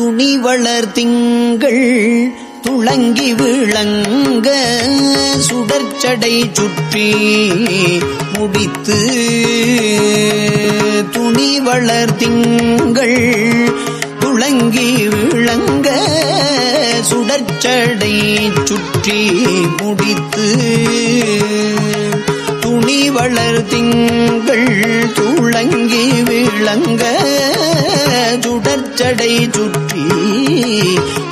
துணி வளர் திங்கள் துளங்கி விளங்க சுடற்சடை சுற்றி முடித்து துணி வளர் திங்கள் துளங்கி விளங்க சுடற்சடை சுற்றி முடித்து துணி வளர் திங்கள் துளங்கி விளங்க சுடற்சடை சுற்றி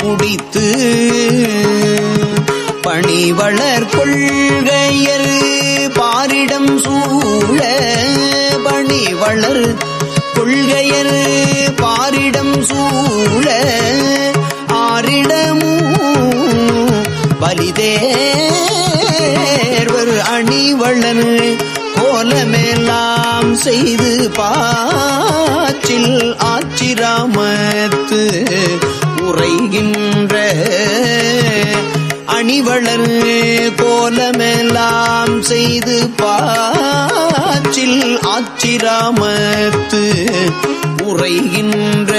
முடித்து பணிவளர் கொள்கையர் பாரிடம் சூழ பணிவளர் கொள்கையர் பாரிடம் சூழ ஆரிடமும் பலிதே அணிவளர் கோலமெல்லாம் செய்து பாச்சில் ஆச்சிராமத்து உரைகின்ற அணிவளர் கோலமெல்லாம் செய்து பாச்சில் ஆச்சிராமத்து உரைகின்ற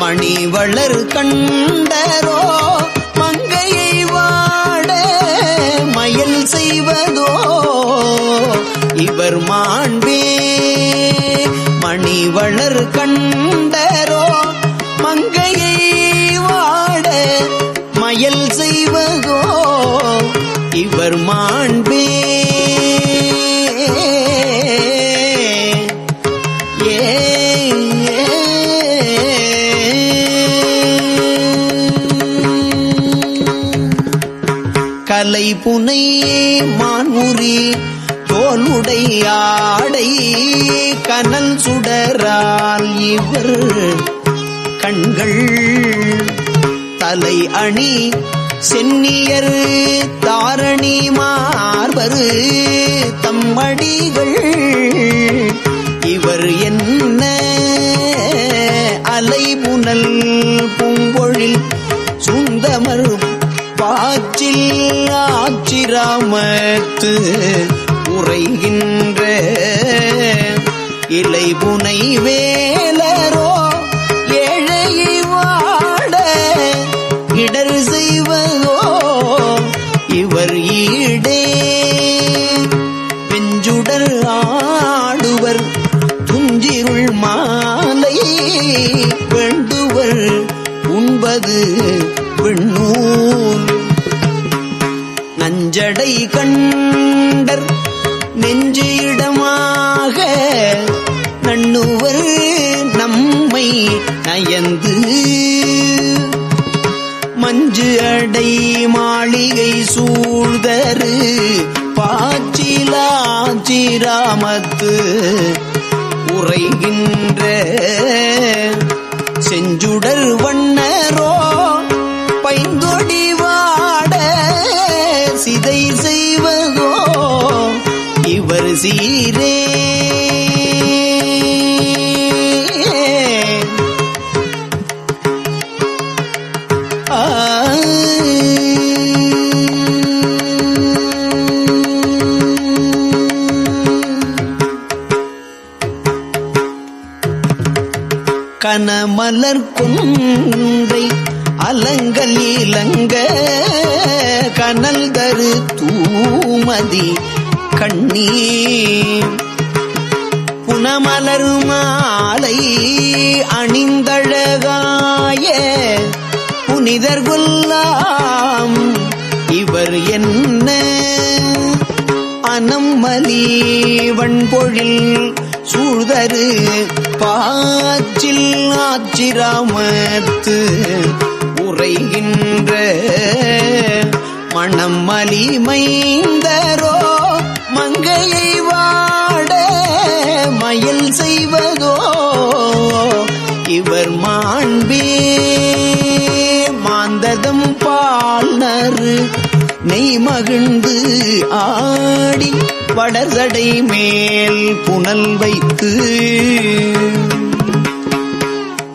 மணிவளர் கண்டரோ தோலுடை ஆடை கனல் சுடரால் இவர் கண்கள் தலை அணி சென்னியர் தாரணி மார்பரு தம்மடிகள் இவர் என்ன அலைமுனல் பூங்கொழில் சுந்தமரும் பாச்சில் ஆச்சிராமத்து உரைகின்ற இலை புனை வேலரோ ஏழை வாட இடர் செய்வதோ இவர் ஈடே. வெஞ்சுடர் ஆடுவர் துஞ்சிருள் மாலை வேண்டுவர் உண்பது வெண்ணூல். நஞ்சடை கண்டர் நெஞ்சு இடமாக நண்ணுவர் நம்மை நயந்து. மஞ்சு அடை மாளிகை சூழ்தரு பாச்சிலாச்சிராமத்து உரைகின்ற செஞ்சுடர் வண்ணரோ புனமலர் மாலை அணிந்தழகாய புனிதர் கொல்லாம் இவர் என்ன அனம்மலி வண்பொழில் சூழ்தரு பாச்சில் ஆச்சிராமத்து உரைகின்ற மணம் மலிமைந்தரோ மங்கையை மாயில் செய்வதோ? இவர் மாண்பே மாந்ததம் பால்நறு நெய் மகிழ்ந்து ஆடி வடசடை மேல் புனல் வைத்து.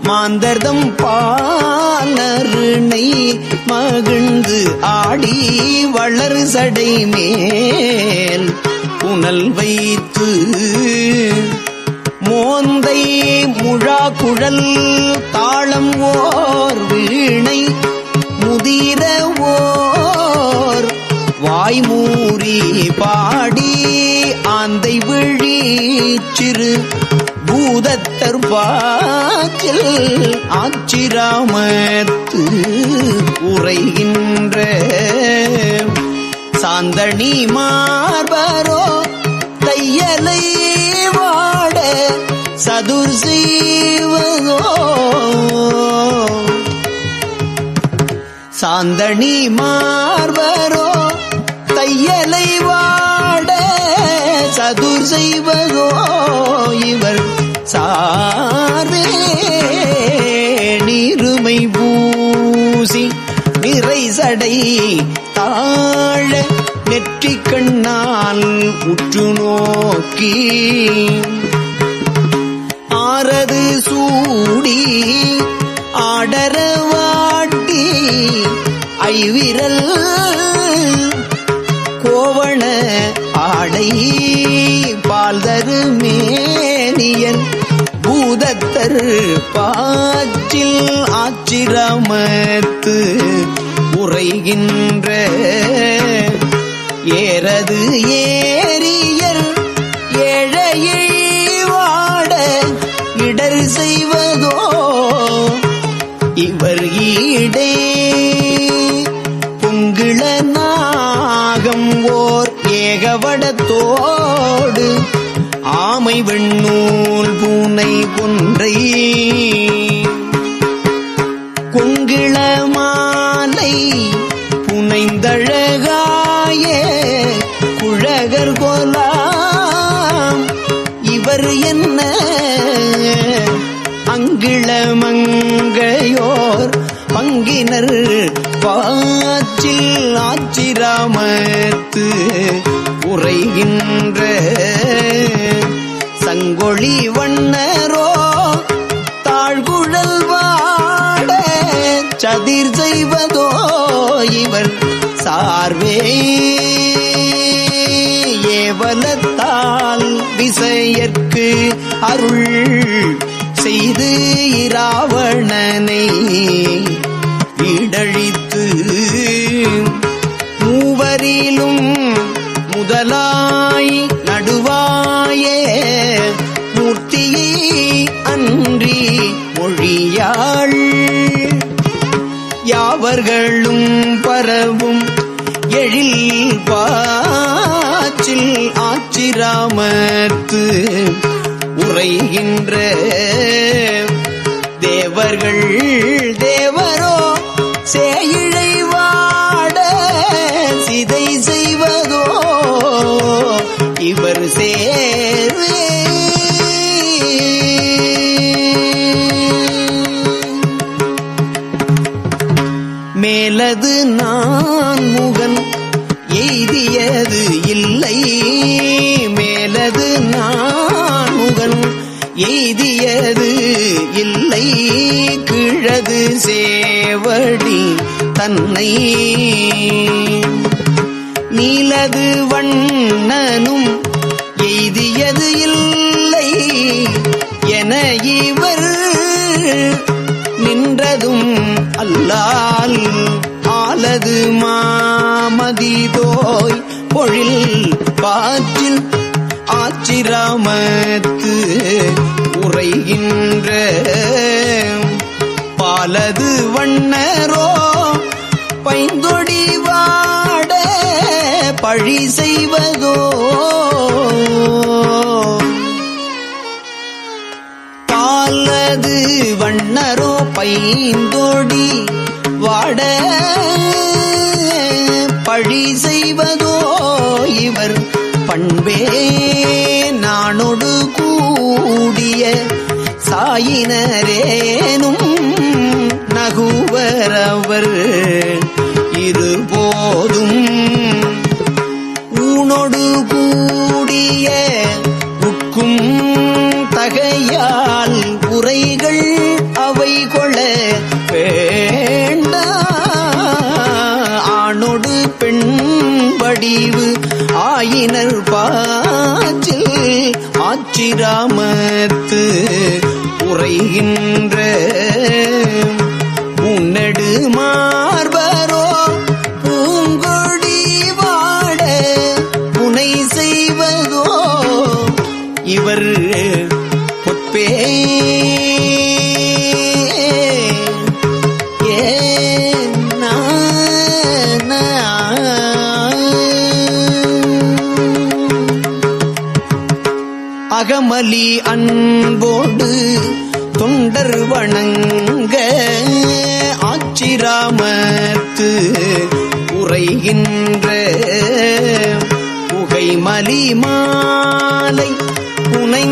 மாந்தர்தம் பாலருணை மகிழ்ந்து ஆடி வளர் சடை மேல் புனல் வைத்து. மோந்தை முழா குழல் தாளம் ஓர் வீணை முதிர ஓர் வாய்மூறி பாடி ஆந்தை விழி சிறு பூதத்தர் பாக்கில் ஆச்சிராமத்து உரைகின்ற சாந்தணி மார்பரோ செய்வதோ? சாந்தணி மார்வரோ தையலை வாட சதுர் செய்வதோ? இவர் சாரே நீருமை பூசி நிறை சடை தாழ நெற்றி கண்ணால் உற்று நோக்கி விரல் கோவண ஆடை பால்தரு மேனியன் பூதத்தர் பாச்சில் ஆச்சிரமத்து உரைகின்ற ஏறது ஏ பொங்கிள நாகம் ஓர் ஏகவடத்தோடு ஆமை வெண்ணூல் பூனை கொன்றை கொங்கிள மாலை புனைந்தழகாய குழகர் கோலாம். இவர் என்ன? அங்கிளமங்கையோர் பங்கினர் பா பாச்சில் ஆச்சிராமத்து உரைகின்ற சங்கொழி வண்ணரோ தாழ்குழல் வாட சதிர் செய்வதோ இவர் சார்வே. ஏவலத்தால் விசையற்கு அருள் செய்து இராவணனை இடழித்து மேலும் முதலாய் நடுவாயே மூர்த்தியை அன்றி மொழியாள் யாவர்களும் பரவும் எழில் பாச்சில் ஆச்சிராமத்து உரைகின்ற தேவர்கள் தேவ மாறி தன்னை. நீலது வண்ணனும் எய்தியது இல்லை என இவர் நின்றதும் அல்லால் ஆலது மாமதிதோய் பொழில் பாற்றில் ஆச்சிராமத்து உரைகின்ற பாலது வண்ணரோ பைந்தொடி வாட பழி செய்வதோ. பாலது வண்ணரோ பைந்தொடி வாட பழி செய்வதோ. இவர் பண்பே நானொடு கூடிய சாயினரேனும் நகுவரவர் இருபோதும் ஊனொடு கூடிய உட்கும் தகையால் உரைகள் அவை கொள வேண்ட. ஆணொடு பெண் வடிவு ஆயினர் பாச்சில் ஆச்சிராமத்து உரைகின்ற Oh. அபிராமத்து உரைகின்ற புகை மலி மாலை புனைந்தழகாய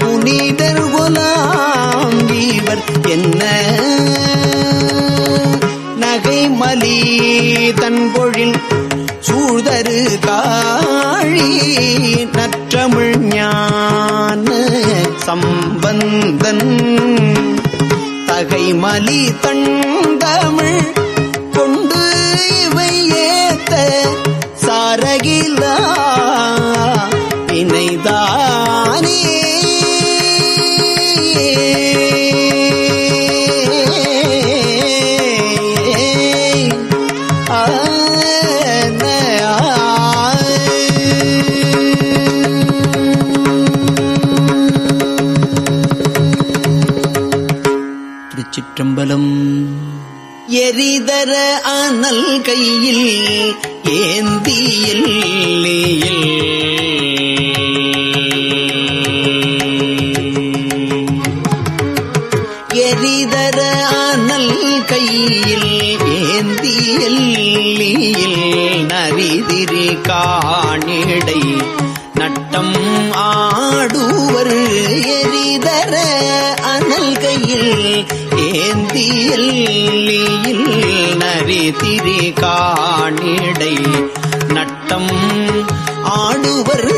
புனிதர் குலாம் இவர் என்ன? நகை மலி தன்பொழில் சூழ்தரு காழி நற்றமிழ் ஞான சம்பந்தன் தகை மலி தண்டமிழ் கையில் ஏந்தியில் எரிதர அனல் கையில் ஏந்தியில் நரிதிரி காணிடை நட்டம் ஆடுவர். எரிதர அனல் கையில் ஏந்தியில் நரிதிரி காணிடை. நட்டம் ஆடுவர்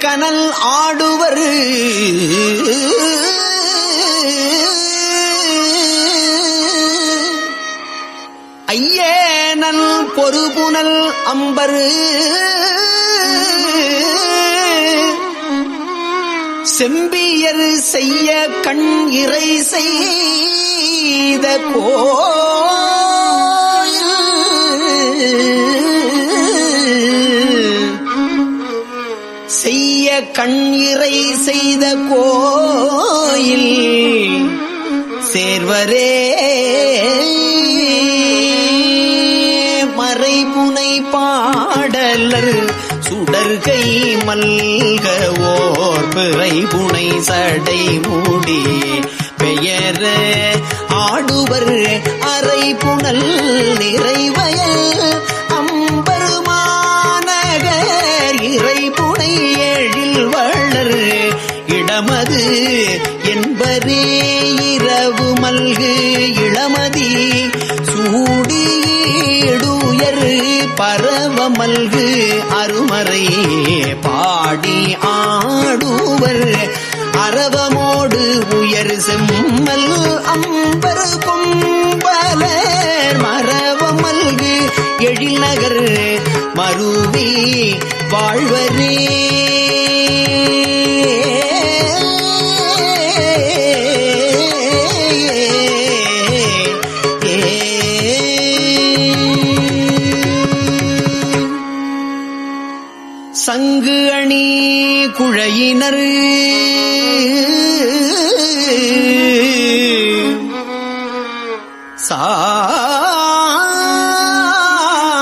கனல் ஆடுவர். ஐயேனல் பொறுபுனல் அம்பரு. செம்பியர் செய்ய கண் இறை செய்த கோயில். கண் இறை செய்த கோயில் சேர்வரே. மறைமுனை பாடலர் சுடர்கை மல்க ஓர் பிறை புனை சடை மூடி பெயர ஆடுவர் அரை புனல் நிறைவயல் நல்கு இளமதி சூடியடுயர் பரவ மல்கு அருமறை பாடி ஆடுவர் அரவமோடு உயர் செம்மல் அம்பர் கொம்பலர் மரவமல்கு எழில்நகர் மருவி வாழ்வரே. குழையினர்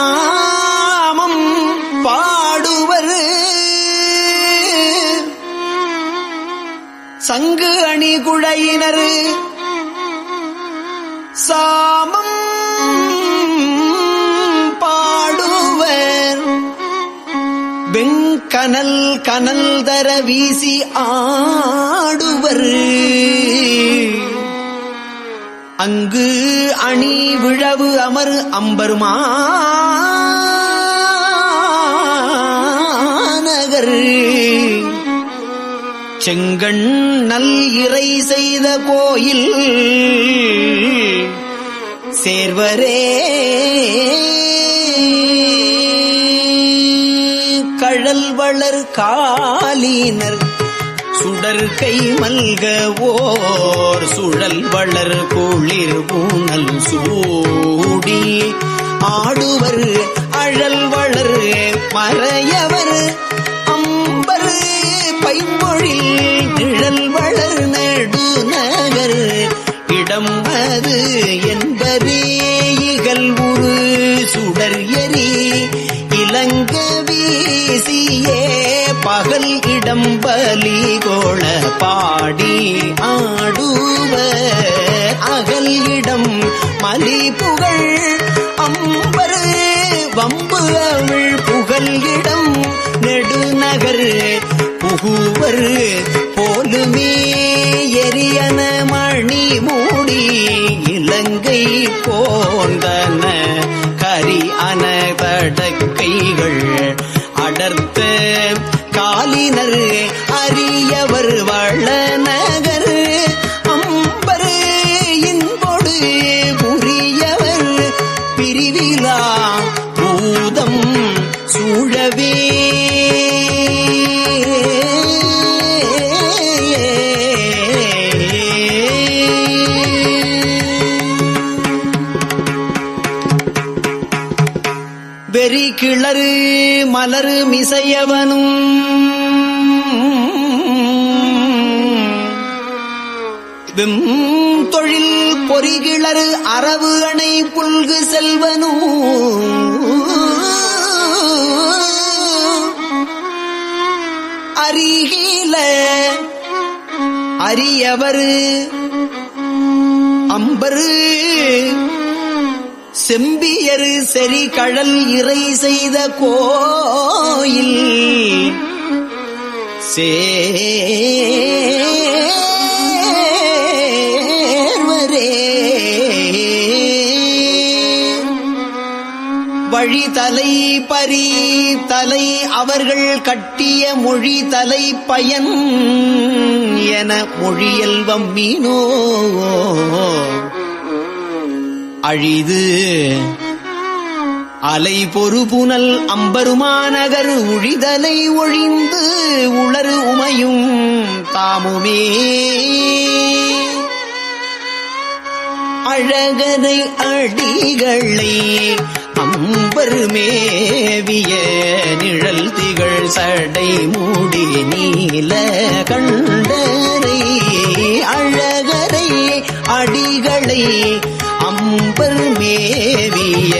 சாமம் பாடுவர். சங்கு அணி குழையினர் சாமம் கனல் கனல் தர வீசி ஆடுவர். அங்கு அணி விழவு அமர் அம்பருமாநகர். செங்கண் நல் இறை செய்த கோயில் சேர்வரே. கழல் வளர் காலினர். சுடர் கை மல்க ஓர் சுழல் வளர் குளிர் பூனல் சூடி. ஆடுவர் அழல் வளர் மறையவர். அம்பர் பைமொழில் நிழல் வளர் நடுநகர். இடம் அது என்பதே பகல் இடம் பலி கோள பாடி ஆடுவ அகல் இடம் மலி புகழ் அம்பரு வம்பு அவள் புகழ் இடம். நெடுநகர் புகுவர் போலுமே எரியன மணி மூடி இலங்கை போந்தன கரி அன தடக்கைகள் அடர்த்த காலினர் அரியவர் வள நகர் அம்பர் இன்பொடு புரியவர் பிரிவிலா பூதம் சூழவே. மலரு மிசையவனும். வெம் தொழில் பொறிகிளறு அரவு அணை புல்கு செல்வனும் அருகில அரியவர் அம்பரு செம்பியரு செறி கழல் இறை செய்த கோயில். சேர்வரே. வழி தலை பரி தலை அவர்கள் கட்டிய மொழி தலை பயன் என மொழியல்வம் மீனோ. அழிது. அலை பொறுபுனல் அம்பருமாநகர் உழிதலை ஒழிந்து உளறு உமையும் தாமுமே. அழகதை அடிகளை அம்பர் மேவிய நிழல் திகழ் சடை மூடி நீல கண்டரை. அழகரை அடிகளை அம்பர் மேவிய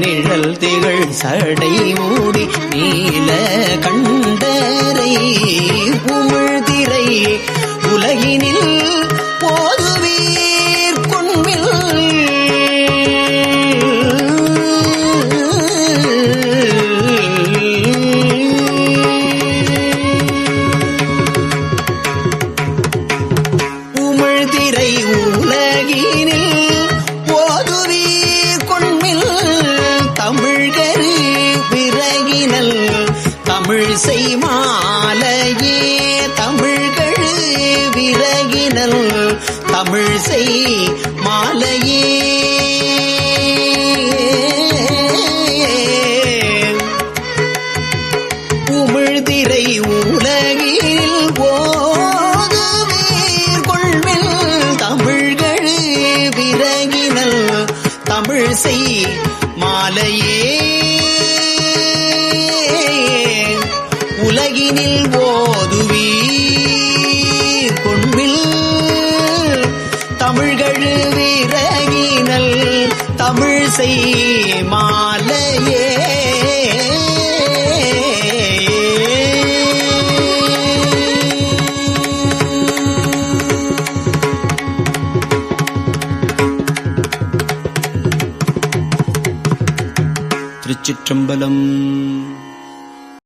நிழல் திகழ் சடை மூடி நீல கண்டரை உமிழ்திரை உலகினில் போது தமிழ் மாலையே. உலகினில் ஓதுவி கொன்பில். தமிழ்கழு விரகினல் தமிழ் செய் மாலையே. चम्बलम्